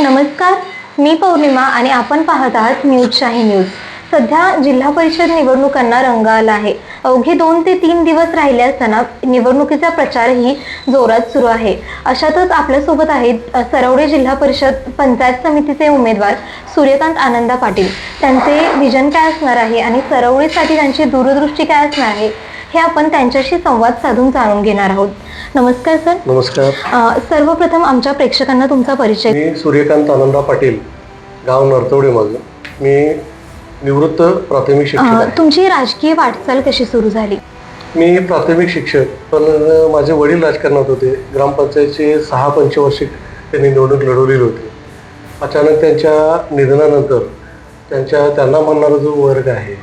नमस्कार मी पौर्णिमा आणि आपण पाहत आहात न्यूज शाही न्यूज. सध्या जिल्हा परिषद निवडणुकांना रंग आला आहे. अवघे दोन ते तीन दिवस राहिले असताना निवडणुकीचा प्रचारही जोरात सुरू आहे. अशातच आपल्यासोबत आहेत सरवडे जिल्हा परिषद पंचायत समितीचे उमेदवार सूर्यकांत आनंदा पाटील. त्यांचे विजन काय असणार आहे आणि सरवडीसाठी त्यांची दूरदृष्टी काय असणार आहे? हे आपण त्यांच्याशी संवाद साधून जाणून घेणार आहोत. नमस्कार सर. नमस्कार. सर्वप्रथम आमच्या प्रेक्षकांना तुमचा परिचय. मी सूर्यकांत आनंदा पाटील गाव नरतवडे माझं मी निवृत्त प्राथमिक शिक्षक तुमची राजकीय वाटचाल कशी सुरू झाली? मी प्राथमिक शिक्षक पण माझे वडील राजकारणात होते. ग्रामपंचायतचे सहा पंचवार्षिक त्यांनी निवडणूक लढवलेली होती. अचानक त्यांच्या निधनानंतर त्यांच्या त्यांना म्हणणारा जो वर्ग आहे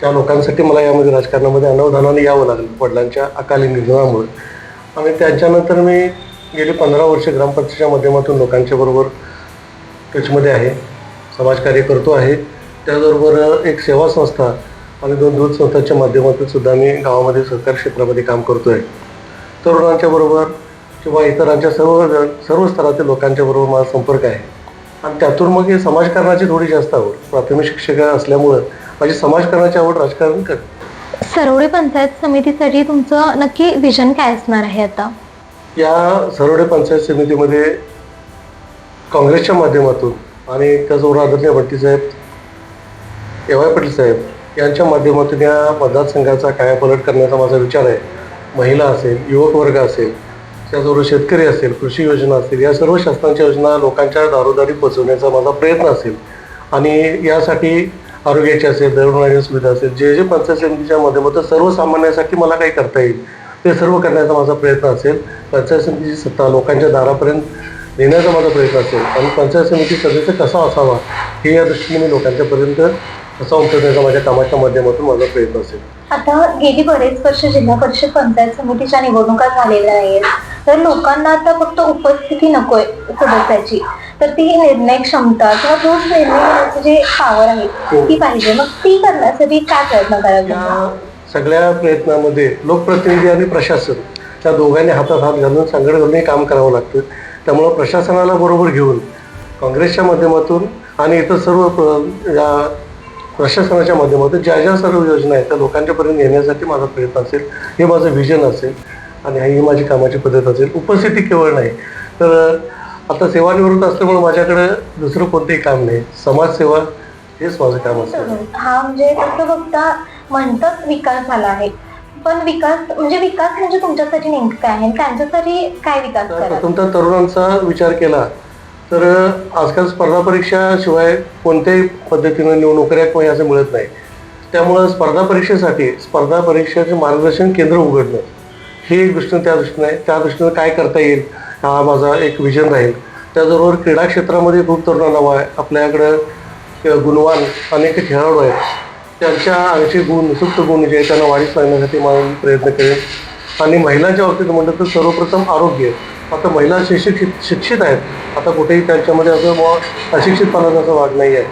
त्या लोकांसाठी मला यामध्ये राजकारणामध्ये अनवधानाने यावं लागलं वडिलांच्या अकाली निधनामुळे. आणि त्यांच्यानंतर मी गेली पंधरा वर्ष ग्रामपंचायतच्या माध्यमातून लोकांच्या बरोबर टचमध्ये आहे समाजकार्य करतो आहे. त्याचबरोबर एक सेवा संस्था आणि दोन दूध संस्थांच्या माध्यमातून सुद्धा मी गावामध्ये सहकार क्षेत्रामध्ये काम करतो आहे तरुणांच्या बरोबर किंवा इतरांच्या सर्व सर्व स्तरातील लोकांच्या बरोबर माझा संपर्क आहे. आणि त्यातून मग हे समाजकारणाची थोडी जास्त आवड. प्राथमिक शिक्षक असल्यामुळं माझी समाजकारणाची आवड राजकारण कर. सरवडे पंचायत समितीसाठी तुमचं नक्की विजन काय असणार आहे आता? या सरवडे पंचायत समितीमध्ये काँग्रेसच्या माध्यमातून आणि त्याचबरोबर आदरणीय भट्टी साहेब ए वाय पाटील साहेब यांच्या माध्यमातून या मतदारसंघाचा कायापालट करण्याचा माझा विचार आहे. महिला असेल युवक वर्ग असेल त्याचबरोबर शेतकरी असेल कृषी योजना असेल या सर्व शासनाच्या योजना लोकांच्या दारोदारी पोचवण्याचा माझा प्रयत्न असेल. आणि यासाठी आरोग्याची असेल दळणवळणाची सुविधा असेल जे जे पंचायत समितीच्या माध्यमातून सर्वसामान्यासाठी मला काही करता येईल ते सर्व करण्याचा माझा प्रयत्न असेल. पंचायत समितीची सत्ता लोकांच्या दारापर्यंत नेण्याचा माझा प्रयत्न असेल. आणि पंचायत समिती सदस्य कसा असावा हे या दृष्टीने मी लोकांच्यापर्यंत कसा उमटवण्याचा माझ्या कामाच्या माध्यमातून माझा प्रयत्न असेल. आता गेली बरेच वर्ष जिल्हा परिषद पंचायत समितीच्या निवडणुका झालेल्या आहेत. तर लोकांना आता फक्त उपस्थिती नकोय सदस्याची तर ती निर्णय क्षमता किंवा ठोस निर्णय घेण्याची जी पावर आहे ती पाहिजे. मग ती करण्यासाठी काय प्रयत्न करायचा या सगळ्या प्रयत्नामध्ये लोकप्रतिनिधी आणि प्रशासन त्या दोघांनी हातात हात घालून संघट घालून काम करावं लागतं. त्यामुळं प्रशासनाला बरोबर घेऊन काँग्रेसच्या माध्यमातून आणि इतर सर्व या प्रशासनाच्या माध्यमातून ज्या ज्या सर्व योजना आहेत त्या लोकांच्यापर्यंत येण्यासाठी माझा प्रयत्न असेल. हे माझं विजन असेल. आणि ही माझी कामाची पद्धत असेल. उपस्थिती केवळ नाही. तर आता सेवानिवृत्त असल्यामुळे माझ्याकडे दुसरं कोणतेही काम नाही. समाजसेवा हेच माझं काम असेल हा म्हणजे तसं बघता म्हणतात विकास झाला आहे. पण विकास म्हणजे विकास म्हणजे तुमच्यासाठी नेमकं काय आहे? त्यांच्यासाठी काय विकास तर करा प्रथमतः तरुणांचा विचार केला. तर आजकाल स्पर्धा परीक्षा शिवाय कोणत्याही पद्धतीनं नोकऱ्या किंवा असं मिळत नाही. त्यामुळं स्पर्धा परीक्षेसाठी स्पर्धा परीक्षेचे मार्गदर्शन केंद्र उघडणं हे एक दृष्टीनं त्या दृष्टीनं आहे त्या दृष्टीनं काय करता येईल हा माझा एक विजन राहील. त्याचबरोबर क्रीडा क्षेत्रामध्ये खूप तरुणांना नाव आहे. आपल्याकडं गुणवान अनेक खेळाडू आहेत. त्यांच्या अंशी गुण सुप्त गुण जे आहेत त्यांना वाढीस लागण्यासाठी मला प्रयत्न करेन. आणि महिलांच्या बाबतीत म्हटलं तर सर्वप्रथम आरोग्य आता महिला शिक्षित शिक्षित आहेत. आता कुठेही त्यांच्यामध्ये असं बुवा अशिक्षितपणाचा असं वाढ नाही आहे.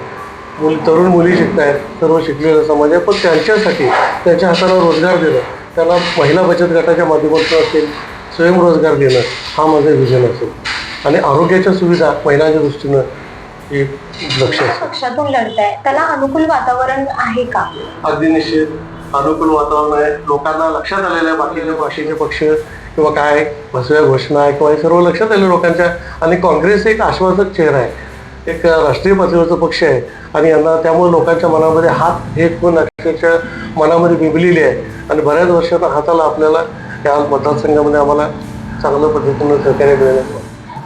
मुली तरुण मुली शिकत आहेत सर्व शिकलेलं समाज आहे. पण त्यांच्यासाठी त्यांच्या हाताला रोजगार देणं त्यांना महिला बचत गटाच्या माध्यमातून असेल स्वयंरोजगार देणं हा माझं विजन असेल. आणि आरोग्याच्या सुविधा महिलांच्या दृष्टीनं हे लक्ष पक्षातून लढताय. त्याला अनुकूल वातावरण आहे का? अगदी निश्चित. अनुकूल वातावरण आहे. लोकांना लक्षात आलेलं आहे बाकीचे भाषेचे पक्ष किंवा काय भसव्या घोषणा आहे किंवा हे सर्व लक्षात आले लोकांच्या. आणि काँग्रेस एक आश्वासक चेहरा आहे. एक राष्ट्रीय पातळीवरचा पक्ष आहे. आणि यांना त्यामुळे लोकांच्या मनामध्ये हात हे कोण अक्षरशः मनामध्ये बिंबलेली आहे. आणि बऱ्याच वर्षात हाताला आपल्याला या मतदारसंघामध्ये आम्हाला चांगल्या पद्धतीनं सहकार्य मिळालं.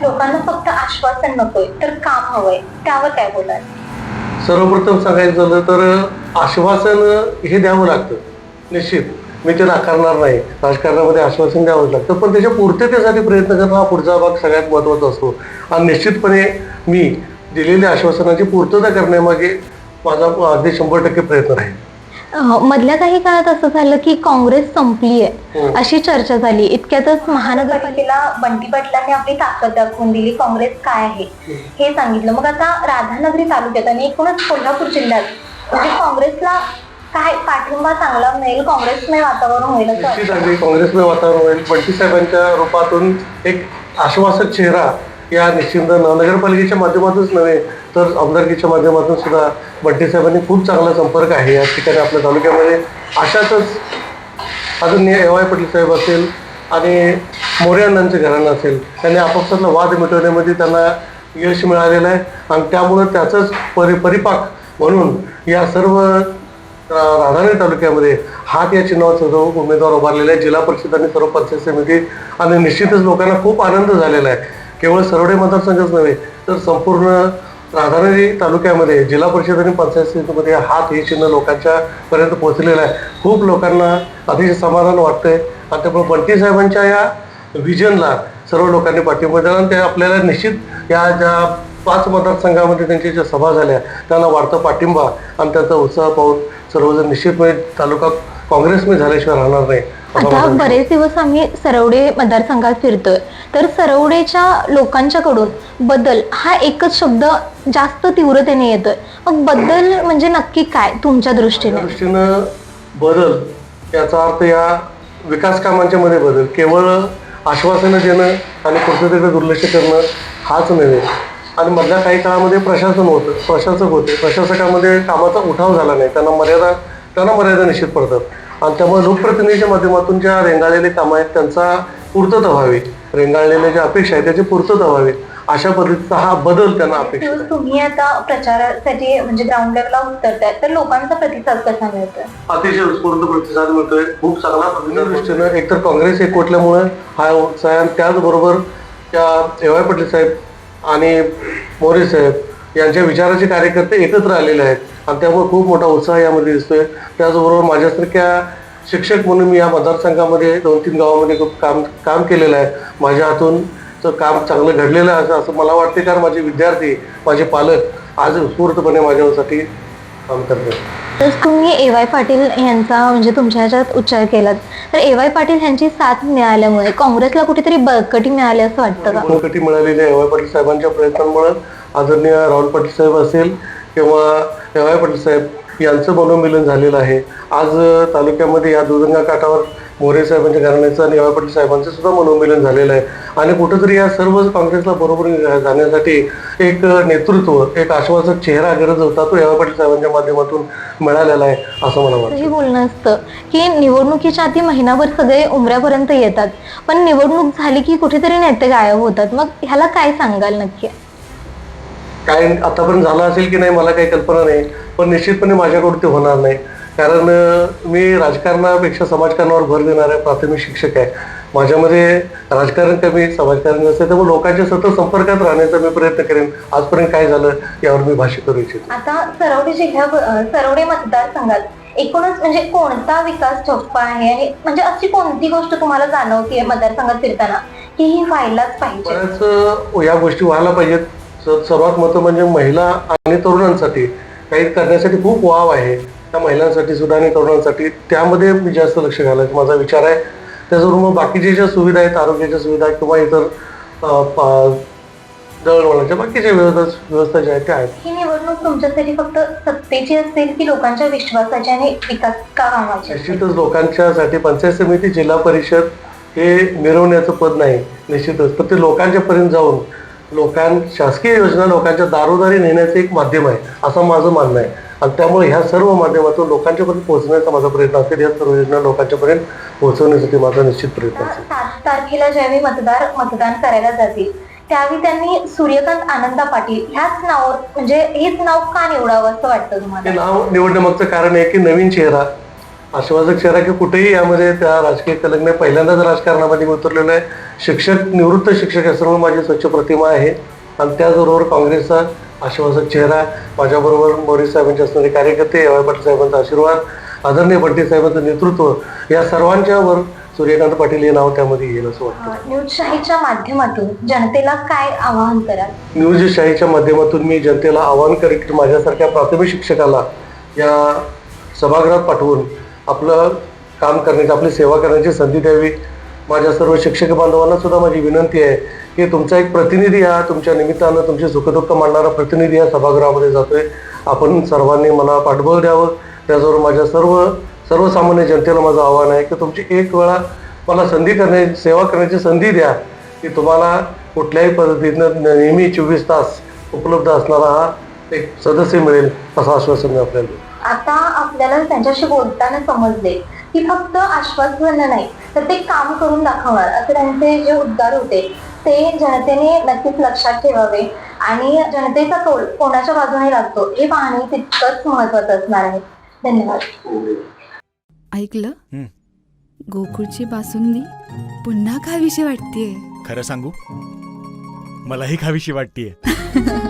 लोकांना फक्त आश्वासन नकोय तर काम हवंय. त्यावर काय बोलाल? सर्वप्रथम सांगायचं झालं तर आश्वासन हे द्यावं लागतं. निश्चित. मी ते नाकारणार नाही. राजकारणामध्ये आश्वासन द्यावंच लागतं. पण त्याच्या पूर्ततेसाठी प्रयत्न करणं हा पुढचा भाग सगळ्यात महत्त्वाचा असतो. आणि निश्चितपणे मी दिलेल्या आश्वासनाची पूर्तता करण्यामागे माझा अगदी शंभर टक्के प्रयत्न राहील. मधल्या काही काळात असं झालं की काँग्रेस संपली आहे हो. अशी चर्चा झाली. इतक्यातच महानगरपालिकेला बंटी पाटलांनी आपली ताकद दाखवून दिली. काँग्रेस काय आहे हे सांगितलं. मग आता राधानगरी तालुक्यात आणि एकूणच कोल्हापूर जिल्ह्यात म्हणजे काँग्रेसला काय पाठिंबा चांगला मिळेल? काँग्रेसमय वातावरण होईल असं निश्चित वाटतं. अगदी काँग्रेसमध्ये वातावरण होईल. बंटी साहेबांच्या रूपातून एक आश्वासक चेहरा या निश्चित नगरपालिकेच्या माध्यमातूनच नव्हे तर आमदारकीच्या माध्यमातून सुद्धा बंटी साहेबांनी खूप चांगला संपर्क आहे. या ठिकाणी आपल्या तालुक्यामध्ये अशातच अजून एव आय पाटील साहेब असेल आणि मोरे अण्णांचे घराणं असेल त्यांनी आपापसातला वाद मिटवण्यामध्ये त्यांना यश मिळालेलं आहे आणि त्यामुळं त्याचंच परि परिपाक म्हणून या सर्व अ, राधानगरी तालुक्यामध्ये हात या चिन्हावर उमेदवार उभारलेले आहे जिल्हा परिषद आणि सर्व पंचायत समिती आणि निश्चितच लोकांना खूप आनंद झालेला आहे. केवळ सरवडे मतदारसंघच नव्हे तर संपूर्ण राधानगरी तालुक्यामध्ये जिल्हा परिषद आणि पंचायत समितीमध्ये हात हे चिन्ह लोकांच्या पर्यंत पोहोचलेलं आहे. खूप लोकांना अतिशय समाधान वाटतंय. आणि त्यामुळे बंटी साहेबांच्या या व्हिजनला सर्व लोकांनी पाठिंबा दिला आणि ते आपल्याला निश्चित या ज्या पाच मतदारसंघामध्ये त्यांच्या ज्या सभा झाल्या त्यांना वाढता पाठिंबा आणि त्यांचा उत्साह पाहून सर्वजण निश्चितपणे तालुका काँग्रेसमध्ये झाल्याशिवाय राहणार नाही. आता. बरेच दिवस आम्ही सरवडे मतदारसंघात फिरतोय. तर सरवडेच्या लोकांच्याकडून बदल हा एकच शब्द जास्त तीव्रतेने येतोय. मग बदल म्हणजे नक्की काय तुमच्या दृष्टीने? दृष्टीनं बदल याचा अर्थ या विकास कामांच्या मध्ये बदल. केवळ आश्वासनं देणं आणि पूर्ततेकडे दुर्लक्ष करणं हाच नव्हे. आणि मधल्या काही काळामध्ये प्रशासन होतं प्रशासक होते. प्रशासकामध्ये कामाचा उठाव झाला नाही. त्यांना मर्यादा त्यांना मर्यादा निश्चित पडतात. आणि त्यामुळे लोकप्रतिनिधीच्या माध्यमातून ज्या रेंगाळलेले कामं आहेत त्यांचा पूर्तता व्हावी. रेंगाळलेल्या ज्या अपेक्षा आहेत त्याची पूर्तता व्हावी. अशा पद्धतीचा हा बदल त्यांना दिवस तुम्ही आता प्रचारासाठी म्हणजे ग्राउंड लेवलला उतरताय तर लोकांचा प्रतिसाद कसा मिळतोय? अतिशय उत्स्फूर्त प्रतिसाद मिळतोय. खूप चांगला प्रतिसाद दृष्टीनं एकतर काँग्रेस एकवटल्यामुळे हा उत्साह आहे आणि त्याचबरोबर त्या एव आय पाटील साहेब आणि मोरे साहेब यांच्या विचाराचे कार्यकर्ते एकत्र आलेले आहेत. आणि त्यामुळे खूप मोठा उत्साह यामध्ये दिसतोय. त्याचबरोबर माझ्यासारख्या शिक्षक म्हणून मी या मतदारसंघामध्ये दोन तीन गावामध्ये खूप काम काम केलेलं आहे. माझ्या हातून चं काम चांगलं घडलेलं आहे असं असं मला वाटते कारण माझे विद्यार्थी माझे पालक आज उत्स्फूर्तपणे माझ्यासाठी काम करतात तर तुम्ही ए वाय पाटील यांचा म्हणजे तुमच्या ह्याच्यात उच्चार केलात. तर ए वाय पाटील यांची साथ मिळाल्यामुळे काँग्रेसला कुठेतरी बळकटी मिळाली असं वाटतं का? बळकटी मिळालेली आहे. एवाय पाटील साहेबांच्या प्रयत्नांमुळे आदरणीय राहुल पाटील साहेब असेल किंवा एवाय पाटील साहेब यांचं मनोमिलन झालेलं आहे. आज तालुक्यामध्ये या दुधंगा काठावर मोरे साहेबांच्या घराण्याचं आणि एवाय पाटील साहेबांचं सुद्धा मनोमिलन झालेलं आहे. आणि कुठंतरी या सर्व काँग्रेसला बरोबर जाण्यासाठी एक नेतृत्व एक आश्वासक चेहरा गरज होता तो एवाय पाटील साहेबांच्या माध्यमातून मिळालेला आहे असं मला वाटतं. हे बोलणं असतं की निवडणुकीच्या आधी महिनाभर सगळे उमऱ्यापर्यंत येतात. पण निवडणूक झाली की कुठेतरी नेते गायब होतात. मग ह्याला काय सांगाल नक्की? काय आतापर्यंत झालं असेल की नाही मला काही कल्पना नाही पण निश्चितपणे माझ्याकडून ते होणार नाही. कारण मी राजकारणापेक्षा समाजकारणावर भर देणारा प्राथमिक शिक्षक आहे. माझ्यामध्ये राजकारण कमी समाजकारण नसते त्यामुळे लोकांच्या सतत संपर्कात राहण्याचा मी प्रयत्न करेन. आजपर्यंत काय झालं यावर मी भाष्य करू इच्छितो. आता सरवडे जिल्ह्या सरवडे मतदारसंघात एकूणच म्हणजे कोणता विकास ठप्प आहे? आणि म्हणजे अशी कोणती गोष्ट तुम्हाला जाणवतीये मतदारसंघात फिरताना की ही व्हायलाच पाहिजे? बऱ्याच या गोष्टी व्हायला पाहिजेत. सर्वात महत्त्व म्हणजे महिला आणि तरुणांसाठी काही करण्यासाठी खूप वाव आहे. त्या महिलांसाठी सुद्धा आणि तरुणांसाठी. त्यामध्ये मी जास्त लक्ष घालायचं माझा विचार आहे. त्याचबरोबर मग बाकीच्या ज्या सुविधा आहेत आरोग्याच्या सुविधा किंवा इतर दळणवळणाच्या बाकीच्या व्यवस्था व्यवस्था ज्या आहेत त्या आहेत. ही निवडणूक तुमच्यासाठी फक्त सत्तेची असेल की लोकांच्या विश्वासाची आणि विकास कामाची? निश्चितच लोकांच्यासाठी पंचायत समिती जिल्हा परिषद हे मिरवण्याचं पद नाही निश्चितच. पण ते लोकांच्या पर्यंत जाऊन लोकां शासकीय योजना लोकांच्या दारोदारी नेण्याचं एक माध्यम आहे असं माझं म्हणणं आहे. आणि त्यामुळे ह्या सर्व माध्यमातून लोकांच्यापर्यंत पोहोचण्याचा माझा प्रयत्न असेल या सर्व योजना लोकांच्यापर्यंत पोहोचवण्यासाठी माझा निश्चित प्रयत्न असेल. सात तारखेला ज्यावेळी मतदार मतदान करायला जातील त्यावेळी त्यांनी सूर्यकांत आनंदा पाटील ह्याच नाव म्हणजे हेच नाव का निवडावं असं वाटतं हे तुम्हाला नाव निवडण्यामागचं कारण आहे की नवीन चेहरा आश्वासक चेहरा की कुठेही यामध्ये त्या राजकीय कलंक नाही पहिल्यांदाच राजकारणामध्ये मी उतरलेलो आहे. शिक्षक निवृत्त शिक्षक असल्यामुळे माझी स्वच्छ प्रतिमा आहे. आणि त्याचबरोबर काँग्रेसचा आश्वासक चेहरा माझ्याबरोबर मोरे साहेबांचे असणारे कार्यकर्ते एवाय पाटील साहेबांचा आशीर्वाद आदरणीय बंटी साहेबांचं नेतृत्व या सर्वांच्या वर सूर्यकांत पाटील हे नाव त्यामध्ये येईल असं वाटतं. न्यूजशाहीच्या माध्यमातून जनतेला काय आवाहन कराल? न्यूज शाहीच्या माध्यमातून मी जनतेला आवाहन करेन की माझ्यासारख्या प्राथमिक शिक्षकाला या सभागृहात पाठवून आपलं काम करण्याची आपली सेवा करण्याची संधी द्यावी. माझ्या सर्व शिक्षक बांधवांना सुद्धा माझी विनंती आहे की तुमचा एक प्रतिनिधी हा तुमच्या निमित्तानं तुमचे सुखदुःख मांडणारा प्रतिनिधी या सभागृहामध्ये जातोय. आपण सर्वांनी मला पाठबळ द्यावं. त्याचबरोबर माझ्या सर्व सर्वसामान्य जनतेला माझं आव्हान आहे की तुमची एक वेळा मला संधी करण्याची सेवा करण्याची संधी द्या. की तुम्हाला कुठल्याही पद्धतीनं नेहमी चोवीस तास उपलब्ध असणारा हा एक सदस्य मिळेल असं आश्वासन आपल्याला आता आपल्याला त्यांच्याशी बोलताना समजले की फक्त आश्वासन नाही तर ते काम करून दाखवणार. असे त्यांचे जे उद्गार होते ते जनतेने नक्कीच लक्षात ठेवावे आणि जनतेचा कौल कोणाच्या बाजूने लागतो हे पाहणे तितकंच महत्वाचं असणार आहे. धन्यवाद. ऐकलं? हं. गोकुळची बासुंदी? पुन्हा खावीशी वाटतेय. खरं सांगू? मलाही खावीशी वाटतीये.